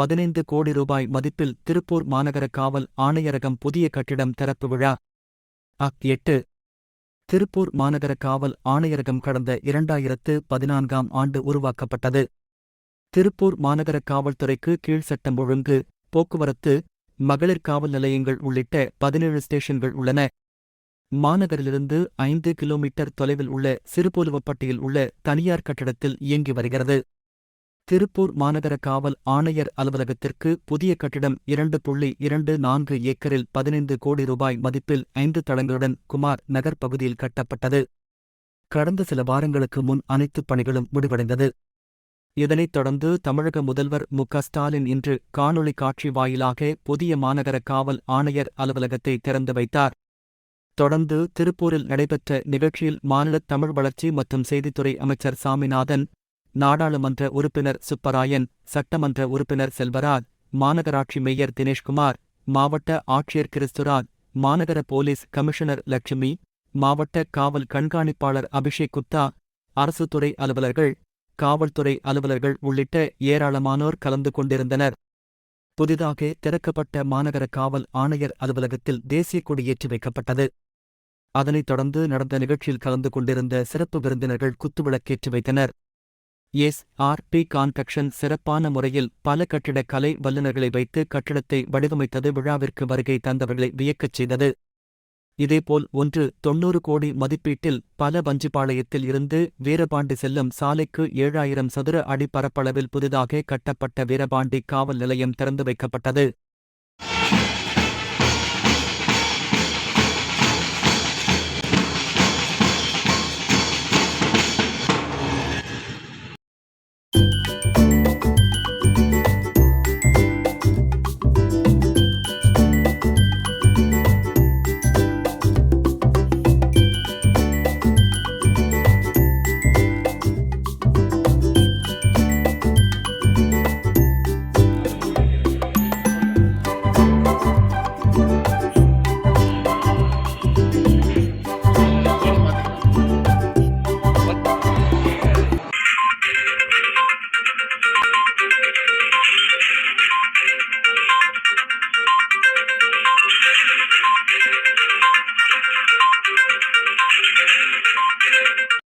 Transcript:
பதினைந்து கோடி ரூபாய் மதிப்பில் திருப்பூர் மாநகர காவல் ஆணையரகம் புதிய கட்டிடம் திறப்பு விழா. அக் எட்டு. திருப்பூர் மாநகர காவல் ஆணையரகம் கடந்த இரண்டாயிரத்து பதினான்காம் ஆண்டு உருவாக்கப்பட்டது. திருப்பூர் மாநகர காவல்துறைக்கு கீழ் சட்டம் ஒழுங்கு போக்குவரத்து மகளிர் காவல் நிலையங்கள் உள்ளிட்ட பதினேழு ஸ்டேஷன்கள் உள்ளன. மாநகரிலிருந்து ஐந்து கிலோமீட்டர் தொலைவில் உள்ள சிறுபோலுவப்பட்டியில் உள்ள தனியார் கட்டிடத்தில் இயங்கி வருகிறது. திருப்பூர் மாநகர காவல் ஆணையர் அலுவலகத்திற்கு புதிய கட்டிடம் இரண்டு புள்ளி இரண்டு நான்கு ஏக்கரில் பதினைந்து கோடி ரூபாய் மதிப்பில் ஐந்து தளங்களுடன் குமார் நகர் பகுதியில் கட்டப்பட்டது. கடந்த சில வாரங்களுக்கு முன் அனைத்துப் பணிகளும் முடிவடைந்தது. இதனைத் தொடர்ந்து தமிழக முதல்வர் மு. ஸ்டாலின் இன்று காணொளி காட்சி வாயிலாக புதிய மாநகர காவல் ஆணையர் அலுவலகத்தை திறந்து வைத்தார். தொடர்ந்து திருப்பூரில் நடைபெற்ற நிகழ்ச்சியில் மாநில தமிழ் வளர்ச்சி மற்றும் செய்தித்துறை அமைச்சர் சாமிநாதன் நாடாளுமன்ற உறுப்பினர் சுப்பராயன் சட்டமன்ற உறுப்பினர் செல்வராஜ் மாநகராட்சி மேயர் தினேஷ்குமார் மாவட்ட ஆட்சியர் கிறிஸ்துராஜ் மாநகர போலீஸ் கமிஷனர் லட்சுமி மாவட்ட காவல் கண்காணிப்பாளர் அபிஷேக் குப்தா அரசு துறை அலுவலர்கள் காவல்துறை அலுவலர்கள் உள்ளிட்ட ஏராளமானோர் கலந்து கொண்டிருந்தனர். புதிதாக திறக்கப்பட்ட மாநகர காவல் ஆணையர் அலுவலகத்தில் தேசிய கொடி ஏற்றி வைக்கப்பட்டது. அதனைத் தொடர்ந்து நடந்த நிகழ்ச்சியில் கலந்து கொண்டிருந்த சிறப்பு விருந்தினர்கள் குத்துவிளக்கேற்றி வைத்தனர். எஸ். ஆர். பி. கான்கக்ஷன் சிறப்பான முறையில் பல கட்டிடக் கலை வல்லுநர்களை வைத்து கட்டிடத்தை வடிவமைத்தது விழாவிற்கு வருகை தந்தவர்களை வியக்கச் செய்தது. இதேபோல் ஒன்று தொன்னூறு கோடி மதிப்பீட்டில் பல வஞ்சிபாளையத்தில் இருந்து வீரபாண்டி செல்லும் சாலைக்கு ஏழாயிரம் சதுர அடி பரப்பளவில் புதிதாக கட்டப்பட்ட வீரபாண்டி காவல் நிலையம் திறந்து வைக்கப்பட்டது.